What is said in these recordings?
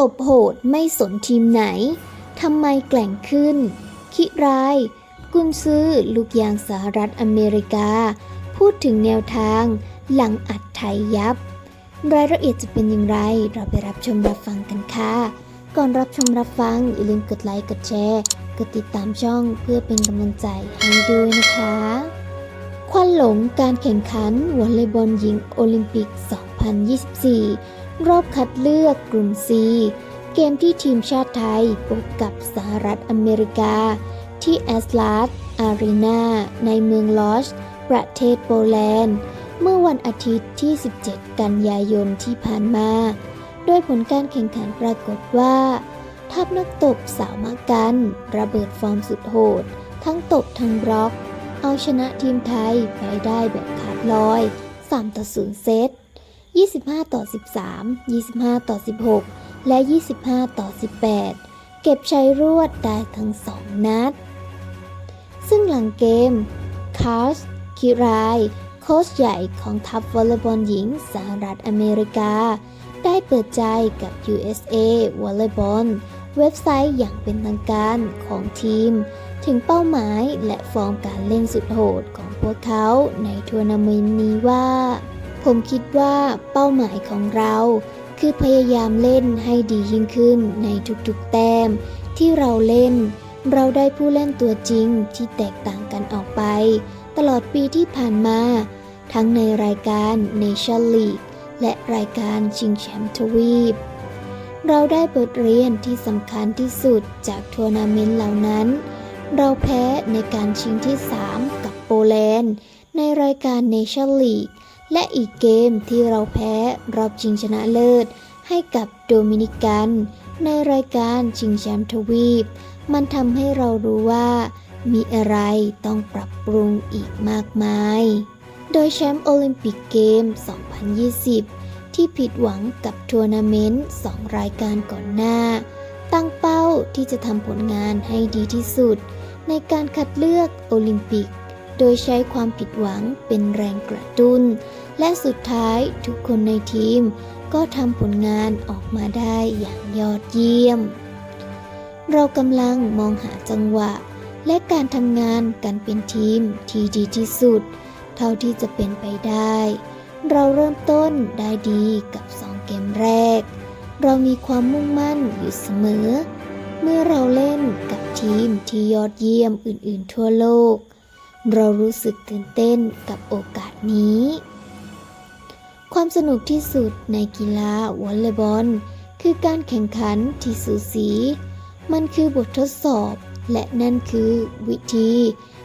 ตบโหดไม่สนทีมไหน ทำไมแกล่งขึ้น คิราย กุนซื้อลูกยางสหรัฐอเมริกา พูดถึงแนวทาง หลังอัดไทยยับ รายละเอียดจะเป็นอย่างไร เราไปรับชมรับฟังกันค่ะ ก่อนรับชมรับฟัง อย่าลืมกดไลค์ กดแชร์ กดติดตามช่องเพื่อเป็นกำลังใจให้ด้วยนะคะควันหลงการแข่งขันวอลเลย์บอลหญิงโอลิมปิก 2024 รอบคัดเลือกกลุ่ม C เกมที่ทีมชาติไทยพบกับสหรัฐอเมริกา ที่แอสลาสอารีนาในเมืองลอชประเทศโปแลนด์ เมื่อวันอาทิตย์ที่ 17 กันยายนที่ผ่านมา โดยผลการแข่งขันปรากฏว่า ทัพนักตบสาวมากัน ระเบิดฟอร์มสุดโหด ทั้งตบทั้งบล็อก เอาชนะทีมไทยไปได้แบบขาดลอย 3 ต่อ 0 เซต 25 ต่อ 13 25 ต่อ 16 และ 25 ต่อ 18 เก็บชัยรวดได้ทั้ง2นัด ซึ่งหลังเกมคาร์สคิรายโค้ชใหญ่ของทัพวอลเลย์บอลหญิงสหรัฐอเมริกา ได้เปิดใจกับ USA Volleyball เว็บไซต์อย่างเป็นทางการของทีม ถึงเป้าหมายและฟอร์มการเล่นสุดโหดของพวกเขาในทัวร์นาเมนต์นี้ว่า ผมคิดว่าเป้าหมายของเราคือพยายามเล่นให้ดียิ่งขึ้นในทุกๆแต้ม ที่เราเล่น เราได้ผู้เล่นตัวจริงที่แตกต่างกันออกไป ตลอดปีที่ผ่านมา ทั้งในรายการ Nation League และรายการชิงแชมป์ทวีป เราได้บทเรียนที่สำคัญที่สุดจากทัวร์นาเมนต์เหล่านั้น เราแพ้ในการชิงที่ 3 กับโปแลนด์ ในรายการ Nation League และอีกเกมที่เราแพ้รอบชิงชนะเลิศ ให้กับโดมินิกัน ในรายการชิงแชมป์ทวีป มันทำให้เรารู้ว่า มีอะไรต้องปรับปรุงอีกมากมาย โดยแชมป์โอลิมปิกเกม 2020 ที่ผิดหวังกับทัวร์นาเมนต์2 รายการก่อนหน้า ตั้งเป้าที่จะทำผลงานให้ดีที่สุด ในการคัดเลือกโอลิมปิก โดยใช้ความผิดหวังเป็นแรงกระตุ้น และสุดท้ายทุกคนในทีมก็ทำผลงานออกมาได้อย่างยอดเยี่ยม เรากำลังมองหาจังหวะ และการทำงานกันเป็นทีมที่ดีที่สุด เท่าที่จะเป็นไปได้ เราเริ่มต้นได้ดีกับสองเกมแรก เรามีความมุ่งมั่นอยู่เสมอ เมื่อเราเล่นกับทีมที่ยอดเยี่ยมอื่นๆทั่วโลก เรารู้สึกตื่นเต้นกับโอกาสนี้ ความสนุกที่สุดในกีฬาวอลเลย์บอล คือการแข่งขันที่สูสี มันคือบททดสอบและนั่นคือวิธี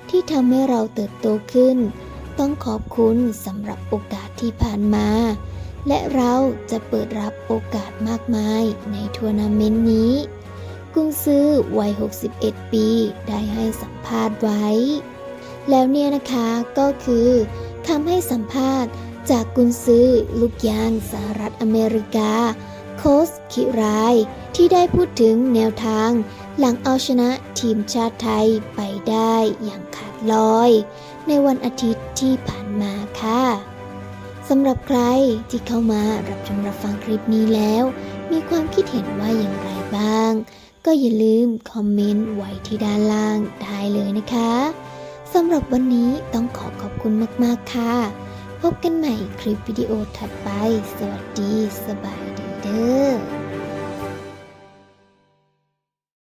ที่ทำให้เราเติบโตขึ้น ต้องขอบคุณสำหรับโอกาสที่ผ่านมา และเราจะเปิดรับโอกาสมากมายในทัวร์นาเมนต์นี้ กุนซื้อวัย 61 ปีได้ให้สัมภาษณ์ไว้ แล้วเนี่ยนะคะก็คือคำให้สัมภาษณ์จากกุนซื้อลูกยางสหรัฐอเมริกา โค้ชคิราย ที่ได้พูดถึงแนวทาง หลังเอาชนะทีมชาติไทยไปได้อย่างขาดลอย ในวันอาทิตย์ที่ผ่านมาค่ะสำหรับใครที่เข้ามารับชมรับฟังคลิปนี้แล้ว มีความคิดเห็นว่าอย่างไรบ้าง ก็อย่าลืมคอมเมนต์ไว้ที่ด้านล่างได้เลยนะคะ สำหรับวันนี้ต้องขอขอบคุณมากๆค่ะ พบกันใหม่คลิปวิดีโอถัดไป สวัสดี สบายดีเด้อ